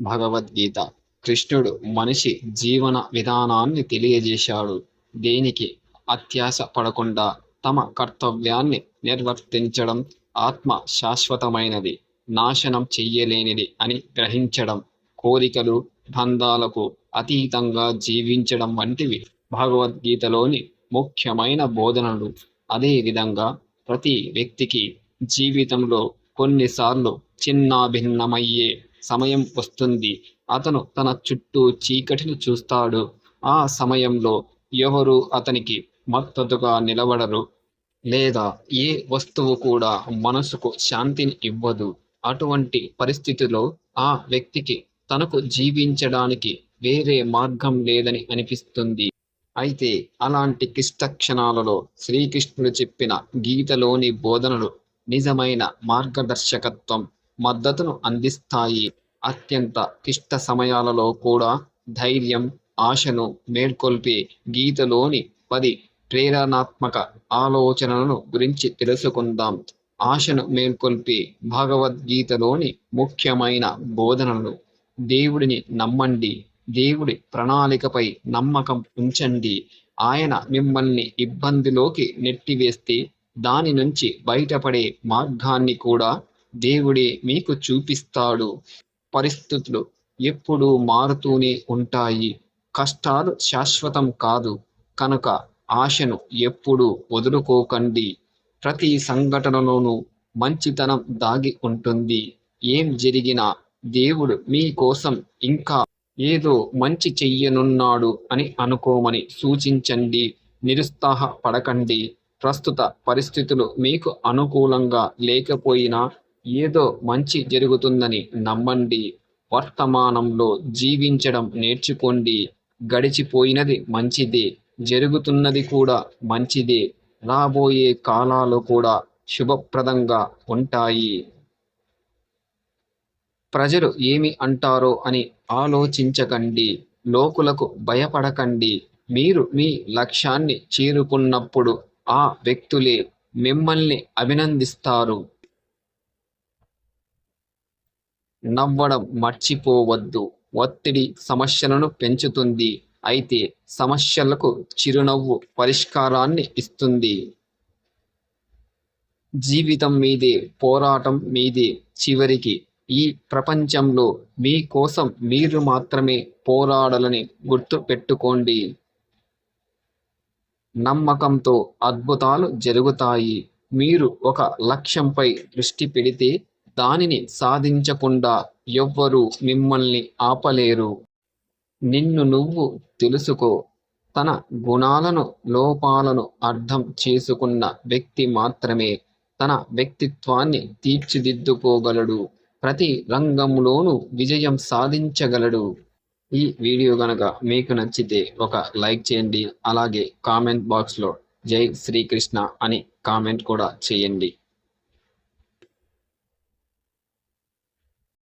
భగవద్గీత. కృష్ణుడు మనిషి జీవన విధానాన్ని తెలియజేశాడు. దేనికి? అత్యాశ పడకుండా తమ కర్తవ్యాన్ని నిర్వర్తించడం ఆత్మ శాశ్వతమైనది. నాశనం చెయ్యలేనిది అని గ్రహించడం కోరికలు బంధాలకు అతీతంగా జీవించడం వంటివి భగవద్గీతలోని ముఖ్యమైన బోధనలు. అదేవిధంగా ప్రతి వ్యక్తికి జీవితంలో కొన్నిసార్లు చిన్నాభిన్నమయ్యే సమయం వస్తుంది. అతను తన చుట్టూ చీకటిని చూస్తాడు. ఆ సమయంలో ఎవరు అతనికి మద్దతుగా నిలబడరు. లేదా ఏ వస్తువు కూడా మనసుకు శాంతిని ఇవ్వదు. అటువంటి పరిస్థితిలో ఆ వ్యక్తికి తనకు జీవించడానికి వేరే మార్గం లేదని అనిపిస్తుంది. అయితే అలాంటి క్లిష్ట క్షణాలలో శ్రీకృష్ణుడు చెప్పిన గీతలోని బోధనలు నిజమైన మార్గదర్శకత్వం మద్దతును అందిస్తాయి. అత్యంత క్లిష్ట సమయాలలో కూడా ధైర్యం ఆశను మేల్కొల్పే గీతలోని పది ప్రేరణాత్మక ఆలోచనలను గురించి తెలుసుకుందాం. ఆశను మేల్కొల్పే భగవద్గీతలోని ముఖ్యమైన బోధనలు. దేవుడిని నమ్మండి. దేవుడి ప్రణాళికపై నమ్మకం ఉంచండి. ఆయన మిమ్మల్ని ఇబ్బందిలోకి నెట్టివేస్తే దాని నుంచి బయటపడే మార్గాన్ని కూడా దేవుడే మీకు చూపిస్తాడు. పరిస్థితులు ఎప్పుడూ మారుతూనే ఉంటాయి. కష్టాలు శాశ్వతం కాదు. కనుక ఆశను ఎప్పుడూ వదులుకోకండి. ప్రతి సంఘటనలోనూ మంచితనం దాగి ఉంటుంది. ఏం జరిగినా దేవుడు మీకోసం ఇంకా ఏదో మంచి చెయ్యనున్నాడు అని అనుకోమని సూచించండి. నిరుత్సాహపడకండి. ప్రస్తుత పరిస్థితులు మీకు అనుకూలంగా లేకపోయినా ఏదో మంచి జరుగుతుందని నమ్మండి. వర్తమానంలో జీవించడం నేర్చుకోండి. గడిచిపోయినది మంచిదే. జరుగుతున్నది కూడా మంచిదే. రాబోయే కాలాలు కూడా శుభప్రదంగా ఉంటాయి. ప్రజలు ఏమి అంటారో అని ఆలోచించకండి. లోకులకు భయపడకండి. మీరు మీ లక్ష్యాన్ని చేరుకున్నప్పుడు ఆ వ్యక్తులే మిమ్మల్ని అభినందిస్తారు. నవ్వడం మర్చిపోవద్దు. ఒత్తిడి సమస్యలను పెంచుతుంది. అయితే సమస్యలకు చిరునవ్వు పరిష్కారాన్ని ఇస్తుంది. జీవితం మీదే పోరాటం మీదే చివరికి ఈ ప్రపంచంలో మీకోసం మీరు మాత్రమే పోరాడాలని గుర్తు పెట్టుకోండి. నమ్మకంతో అద్భుతాలు జరుగుతాయి. మీరు ఒక లక్ష్యంపై దృష్టి పెడితే దానిని సాధించకుండా ఎవ్వరూ మిమ్మల్ని ఆపలేరు. నిన్ను నువ్వు తెలుసుకో. తన గుణాలను లోపాలను అర్థం చేసుకున్న వ్యక్తి మాత్రమే తన వ్యక్తిత్వాన్ని తీర్చిదిద్దుకోగలడు. ప్రతి రంగంలోనూ విజయం సాధించగలడు. ఈ వీడియో గనక మీకు నచ్చితే ఒక లైక్ చేయండి. అలాగే కామెంట్ బాక్స్లో జై శ్రీకృష్ణ అని కామెంట్ కూడా చేయండి.